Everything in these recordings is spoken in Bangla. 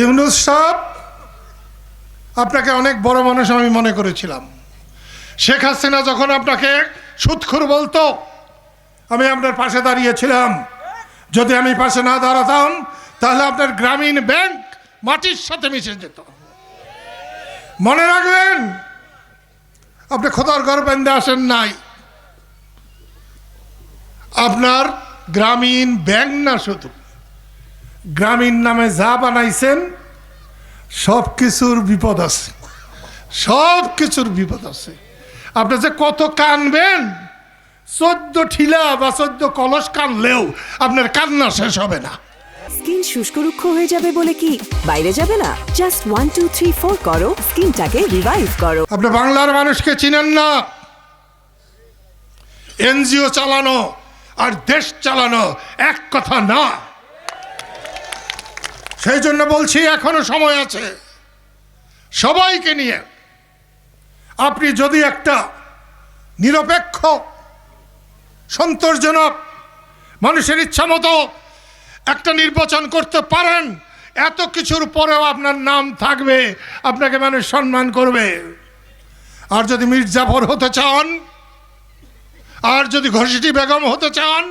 ইউনুস সাহেব, আপনাকে অনেক বড় মানুষ আমি মনে করেছিলাম। শেখ হাসিনা যখন আপনাকে সুৎখুর বলতো, আমি আপনার পাশে দাঁড়িয়েছিলাম। যদি আমি পাশে না দাঁড়াতাম, তাহলে আপনার গ্রামীণ ব্যাংক মাটির সাথে মিশে যেত। মনে রাখবেন, আপনি খোদার বেঁধে আসেন নাই। আপনার গ্রামীণ ব্যাংক না শুধু গ্রামীণ নামে যা বানাইছেন সব কিছুর বিপদ আছে। সব কিছুর বিপদ আছে। আপনি যে কত কানবেন চোদ্দ ঠিলা বা চোদ্দ কলস কানলেও আপনার কান্না শেষ হবে না। স্কিন শুষ্ক রুক্ষ হয়ে যাবে বলে কি? বাইরে যাবে না? Just one two three four করো। স্কিনটাকে রিভাইভ করো। আপনি বাংলার মানুষকে চিনেন না। এনজিও চালানো আর দেশ চালানো এক কথা না। সেই জন্য বলছি এখনও সময় আছে। সবাইকে নিয়ে আপনি যদি একটা নিরপেক্ষ সন্তোষজনক মানুষের ইচ্ছা মতো একটা নির্বাচন করতে পারেন, এত কিছুর পরেও আপনার নাম থাকবে, আপনাকে মানুষ সম্মান করবে। আর যদি মির্জাফর হতে চান, আর যদি ঘষিটি বেগম হতে চান,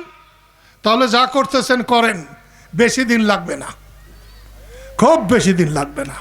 তাহলে যা করতেছেন করেন, বেশি দিন লাগবে না। খুব বেশি দিন লাগবে না।